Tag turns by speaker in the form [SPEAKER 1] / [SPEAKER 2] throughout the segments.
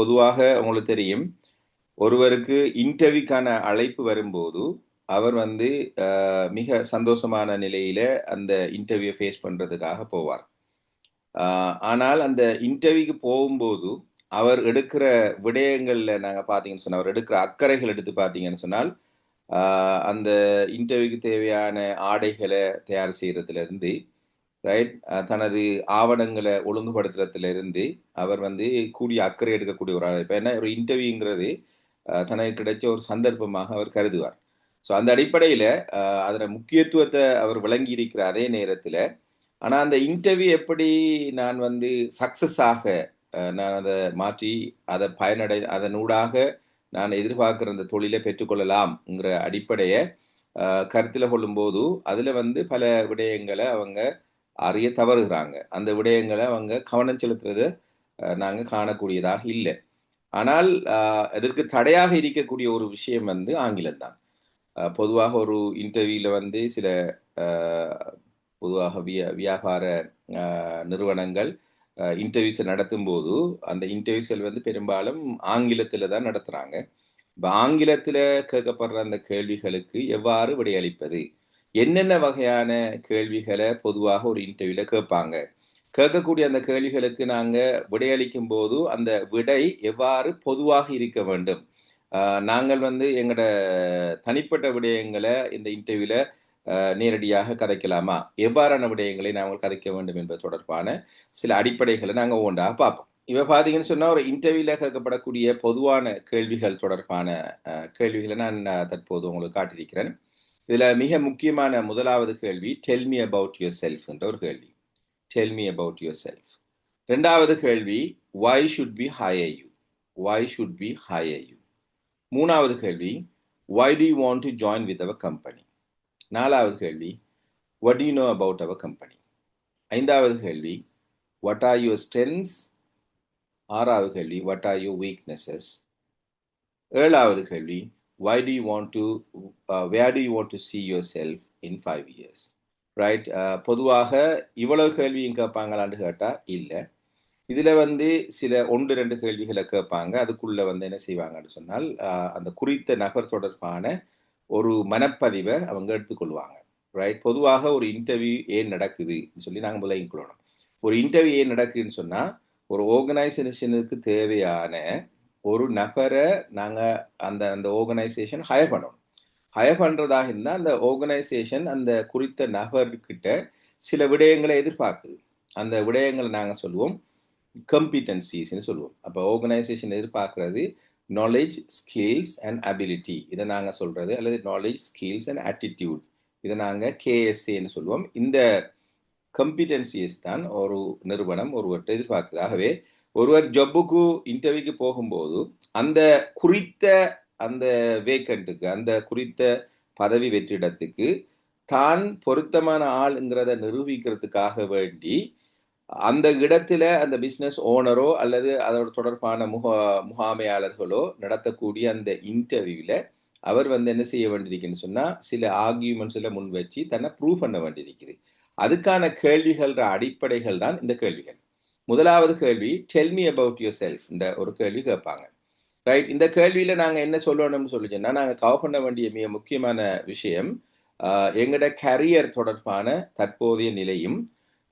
[SPEAKER 1] பொதுவாக உங்களுக்கு தெரியும். ஒருவருக்கு இன்டர்வியூக்கான அழைப்பு வரும்போது அவர் வந்து மிக சந்தோஷமான நிலையில அந்த இன்டர்வியூ ஃபேஸ் பண்றதுக்காக போவார். ஆனால் அந்த இன்டர்வியூக்கு போகும்போது அவர் எடுக்கிற விடயங்கள்ல நாங்கள் பார்த்தீங்கன்னு சொன்னால் அவர் எடுக்கிற அக்கறைகள் எடுத்து பார்த்தீங்கன்னு சொன்னால் அந்த இன்டர்வியூக்கு தேவையான ஆடைகளை தயார் செய்யறதுல இருந்து ரைட் தனது ஆவணங்களை ஒழுங்குபடுத்துறதுல இருந்து அவர் வந்து கூடிய அக்கறை எடுக்கக்கூடிய ஒரு ஆள். இப்போ என்ன ஒரு இன்டர்வியூங்கிறது தனக்கு கிடைச்ச ஒரு சந்தர்ப்பமாக அவர் கருதுவார். ஸோ அந்த அடிப்படையில் அதில் அதோட முக்கியத்துவத்தை அவர் விளங்கி இருக்கிற அதே நேரத்தில் ஆனால் அந்த இன்டர்வியூ எப்படி நான் வந்து சக்சஸ் ஆக நான் அதை மாற்றி அதை பயனடை அதனூடாக நான் எதிர்பார்க்குற அந்த தொழிலை பெற்றுக்கொள்ளலாம்ங்கிற அடிப்படையை கருத்தில் கொள்ளும்போது அதில் வந்து பல விடயங்களை அவங்க அறிய தவறுகிறாங்க. அந்த விடயங்களை அவங்க கவனம் செலுத்துறது நாங்கள் காணக்கூடியதாக இல்லை. ஆனால் அதற்கு தடையாக இருக்கக்கூடிய ஒரு விஷயம் வந்து ஆங்கிலம் தான். பொதுவாக ஒரு இன்டர்வியூல வந்து சில பொதுவாக வியா வியாபார நிறுவனங்கள் இன்டர்வியூஸை நடத்தும் போது அந்த இன்டர்வியூஸ்கள் வந்து பெரும்பாலும் ஆங்கிலத்தில் தான் நடத்துகிறாங்க இப்போ ஆங்கிலத்தில் கேட்கப்படுற அந்த கேள்விகளுக்கு எவ்வாறு விடையளிப்பது? என்னென்ன வகையான கேள்விகளை பொதுவாக ஒரு இன்டர்வியூவில் கேட்பாங்க? கேட்கக்கூடிய அந்த கேள்விகளுக்கு நாங்கள் விடையளிக்கும் போது அந்த விடை எவ்வாறு பொதுவாக இருக்க வேண்டும்? நாங்கள் வந்து எங்களோட தனிப்பட்ட விடயங்களை இந்த இன்டர்வியூல நேரடியாக கதைக்கலாமா? எவ்வாறான விடயங்களை நாங்கள் கதைக்க வேண்டும் என்பது தொடர்பான சில அடிப்படைகளை நாங்கள் ஒவ்வொன்றாக பார்ப்போம். இப்போ பார்த்தீங்கன்னு சொன்னால் ஒரு இன்டர்வியூல கேட்கப்படக்கூடிய பொதுவான கேள்விகள் தொடர்பான கேள்விகளை நான் தற்போது உங்களுக்கு காட்டியிருக்கிறேன். இதுல மிக முக்கியமான முதலாவது கேள்வி tell me about yourself என்ற ஒரு கேள்வி tell me about yourself ரெண்டாவது கேள்வி why should we hire you why should we hire you மூணாவது கேள்வி why do you want to join with our company நாலாவது கேள்வி what you know about our company ஐந்தாவது கேள்வி வாட் ஆர் யுவர் ஸ்ட்ரென்த்ஸ் ஆறாவது கேள்வி வாட் ஆர் யுவர் வீக்னஸஸ் ஏழாவது கேள்வி why do you want to uh, where do you want to see yourself in five years? Right uh, பொதுவாக இவ்வளவு கேள்வியும் கேட்பாங்களான்னு கேட்டால் இல்லை. இதில் வந்து சில ஒன்று ரெண்டு கேள்விகளை கேட்பாங்க. அதுக்குள்ளே வந்து என்ன செய்வாங்கன்னு சொன்னால் அந்த குறித்த நபர் தொடர்பான ஒரு மனப்பதிவை அவங்க எடுத்துக்கொள்வாங்க. ரைட் பொதுவாக ஒரு இன்டர்வியூ ஏன் நடக்குதுன்னு சொல்லி நாங்கள் முதல்ல கொள்ளணும். ஒரு இன்டர்வியூ ஏன் நடக்குதுன்னு சொன்னால் ஒரு ஆர்கனைசேஷனுக்கு தேவையான ஒரு நபரை நாங்கள் அந்த அந்த ஆர்கனைசேஷன் ஹயர் பண்ணணும் ஹயர் பண்ணுறதாக இருந்தால் அந்த ஆர்கனைசேஷன் அந்த குறித்த நபர்கிட்ட சில விடயங்களை எதிர்பார்க்குது. அந்த விடயங்களை நாங்கள் சொல்லுவோம். கம்பிட்டன்சிஸ்ன்னு சொல்லுவோம். அப்போ ஆர்கனைசேஷன் எதிர்பார்க்கறது நாலேஜ் ஸ்கில்ஸ் அண்ட் அபிலிட்டி இதை நாங்கள் சொல்கிறது அல்லது நாலேஜ் ஸ்கில்ஸ் அண்ட் ஆட்டிடியூட் இதை நாங்கள் கேஎஸ்ஏன்னு சொல்லுவோம். இந்த கம்பிட்டன்சிஸ் தான் ஒரு நிறுவனம் ஒருவர்கிட்ட எதிர்பார்க்குது. ஆகவே ஒருவர் ஜப்புக்கு இன்டர்வியூக்கு போகும்போது அந்த குறித்த அந்த வேக்கண்ட்டுக்கு அந்த குறித்த பதவி வெற்றிடத்துக்கு தான் பொருத்தமான ஆளுங்கிறத நிரூபிக்கிறதுக்காக வேண்டி அந்த இடத்துல அந்த பிஸ்னஸ் ஓனரோ அல்லது அதோட தொடர்பான முக முகாமையாளர்களோ நடத்தக்கூடிய அந்த இன்டர்வியூவில் அவர் வந்து என்ன செய்ய வேண்டியிருக்குன்னு சொன்னால் சில ஆர்கியூமெண்ட்ஸில் முன் வச்சு தன்னை ப்ரூவ் பண்ண வேண்டியிருக்குது. அதுக்கான கேள்விகள அடிப்படைகள் தான் இந்த கேள்விகள். முதலாவது கேள்வி tell me about yourself இந்த ஒரு கேள்வி கேட்பாங்க. ரைட் இந்த கேள்வியில் நாங்கள் என்ன சொல்லணும்னு சொல்லிச்சோன்னா நாங்கள் கவர் பண்ண வேண்டிய மிக முக்கியமான விஷயம் எங்களோட கரியர் தொடர்பான தற்போதைய நிலையும்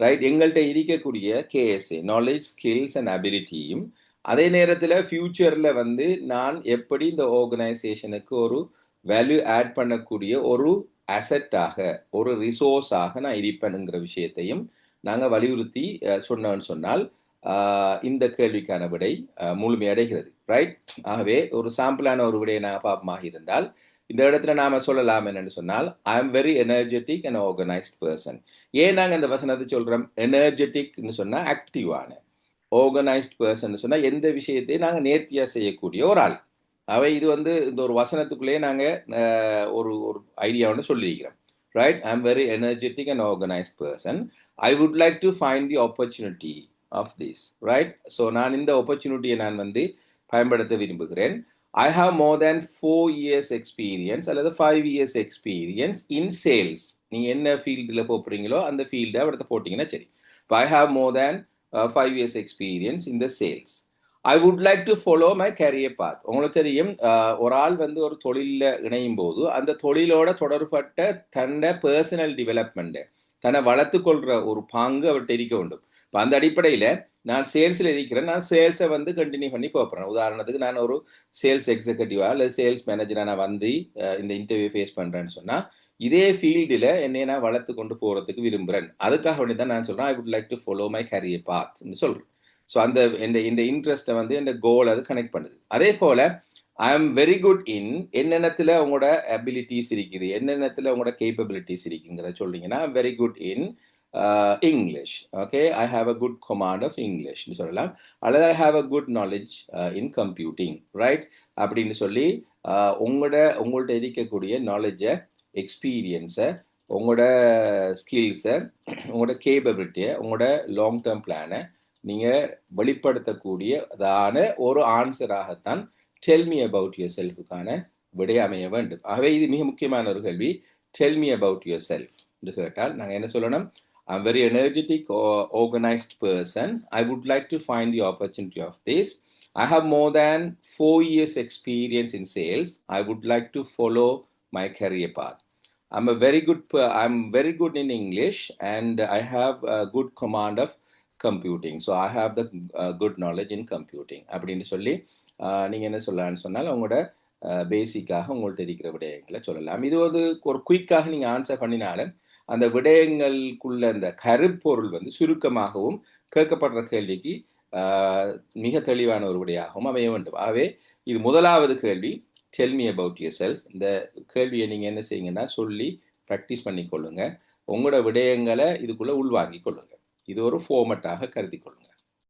[SPEAKER 1] ரைட் எங்கள்கிட்ட இருக்கக்கூடிய கேஎஸ்ஏ நாலேஜ் ஸ்கில்ஸ் அண்ட் அபிலிட்டியும் அதே நேரத்தில் ஃபியூச்சரில் வந்து நான் எப்படி இந்த ஆர்கனைசேஷனுக்கு ஒரு வேல்யூ ஆட் பண்ணக்கூடிய ஒரு அசட்டாக ஒரு ரிசோர்ஸாக நான் இருப்பேனுங்கிற விஷயத்தையும் நாங்கள் வலியுறுத்தி சொன்னோன்னு சொன்னால் இந்த கேள்விக்கான விடை முழுமையடைகிறது ரைட் ஆகவே ஒரு சாம்பிளான ஒரு விடையை நாங்கள் பாப்பமாக இருந்தால் இந்த இடத்துல நாம சொல்லலாம் என்னன்னு சொன்னால் I am very energetic and organised person ஏன் நாங்கள் இந்த வசனத்தை சொல்கிறோம் எனர்ஜெட்டிக்னு சொன்னால் ஆக்டிவான ஆர்கனைஸ்ட் பர்சன் சொன்னால் எந்த விஷயத்தையும் நாங்கள் நேர்த்தியாக செய்யக்கூடிய ஒரு ஆள். அவை இது வந்து இந்த ஒரு வசனத்துக்குள்ளேயே நாங்கள் ஒரு ஒரு ஐடியாவோட சொல்லியிருக்கிறோம். Right I am very energetic and organised person I would like to find the opportunity of this right so நான் இந்த ஆப்பர்ச்சுனிட்டியை நான் வந்து பயன்படுத்த விரும்புகிறேன். I have more than four years experience அல்லது five years experience in sales நீங்கள் என்ன ஃபீல்டில் போகிறீங்களோ அந்த ஃபீல்டை அடுத்து போட்டிங்கன்னா சரி. இப்போ I have more than five years experience in the sales I would like to follow my career path உங்களுக்கு தெரியும் uh, ஒரு ஆள் வந்து ஒரு தொழிலில் இணையும் போது அந்த தொழிலோட தொடர்பட்ட தன்னை பர்சனல் டெவலப்மெண்ட் தன்னை வளர்த்து கொள்ற ஒரு பாங்கு அவர்கிட்ட இருக்க வேண்டும். இப்போ அந்த அடிப்படையில் நான் சேல்ஸில் இருக்கிறேன். நான் சேல்ஸை வந்து கண்டினியூ பண்ணி போகிறேன் உதாரணத்துக்கு நான் ஒரு சேல்ஸ் எக்ஸிகூட்டிவா இல்லை சேல்ஸ் மேனேஜராக நான் வந்து இந்த இன்டர்வியூ ஃபேஸ் பண்ணுறேன்னு சொன்னால் இதே ஃபீல்டில் என்னை நான் வளர்த்து கொண்டு போகிறதுக்கு விரும்புகிறேன் அதுக்காக வேண்டி தான் நான் சொல்கிறேன் I would like to follow my career பாத்ன்னு சொல்கிறேன் ஸோ அந்த இந்த இந்த இன்ட்ரெஸ்ட்டை வந்து இந்த கோல் அது கனெக்ட் பண்ணுது. அதே போல் I am very good in என்னென்னத்தில் உங்களோட அபிலிட்டிஸ் இருக்குது என்னென்னத்தில் உங்களோட கேப்பபிலிட்டிஸ் இருக்குங்கிறத சொல்றீங்கன்னா very good in English okay I have a good command of இங்கிலீஷ்னு சொல்லலாம். அல்லது I have a good knowledge in computing right அப்படின்னு சொல்லி uh, உங்களோட உங்கள்கிட்ட இருக்கக்கூடிய நாலேஜை எக்ஸ்பீரியன்ஸை உங்களோட ஸ்கில்ஸை உங்களோட கேப்பபிலிட்டியை உங்களோட லாங் டேர்ம் பிளானை நீங்கள் வெளிப்படுத்தக்கூடியதான ஒரு ஆன்சராகத்தான் டெல் மீ அபவுட் யுவர் செல்ஃபுக்கான விடை அமைய வேண்டும் ஆகவே இது மிக முக்கியமான ஒரு கேள்வி tell me about yourself என்று கேட்டால் நாங்கள் என்ன சொல்லணும் I'm very energetic or organized person. I would like to find the opportunity of this. I have more than four years experience in sales. I would like to follow my career path. I'm a very good. per- I'm very good in English, and I have a good command of computing. So I have the uh, good knowledge in computing. அப்படின்னு சொல்லி நீங்கள் நீங்க என்ன சொல்லலாம்னு சொன்னால் உங்களோட பேசிக்காக உங்கள்கிட்ட இருக்கிற விடயங்களை சொல்லலாம். இது ஒரு ஒரு குயிக்காக நீங்கள் ஆன்சர் பண்ணினாலும் அந்த விடயங்களுக்குள்ள அந்த கருப்பொருள் வந்து சுருக்கமாகவும் கேட்கப்படுற கேள்விக்கு மிக தெளிவான ஒரு விடையாகவும் அமைய வேண்டும். ஆகவே இது முதலாவது கேள்வி. Tell me about yourself இந்த கேள்வியை நீங்கள் என்ன செய்யுங்கன்னா சொல்லி ப்ராக்டிஸ் பண்ணிக்கொள்ளுங்க உங்களோட விடயங்களை இதுக்குள்ளே உள்வாங்கிக் கொள்ளுங்க. இது ஒரு ஃபார்மட்டாக கருதி கொள்ளுங்க.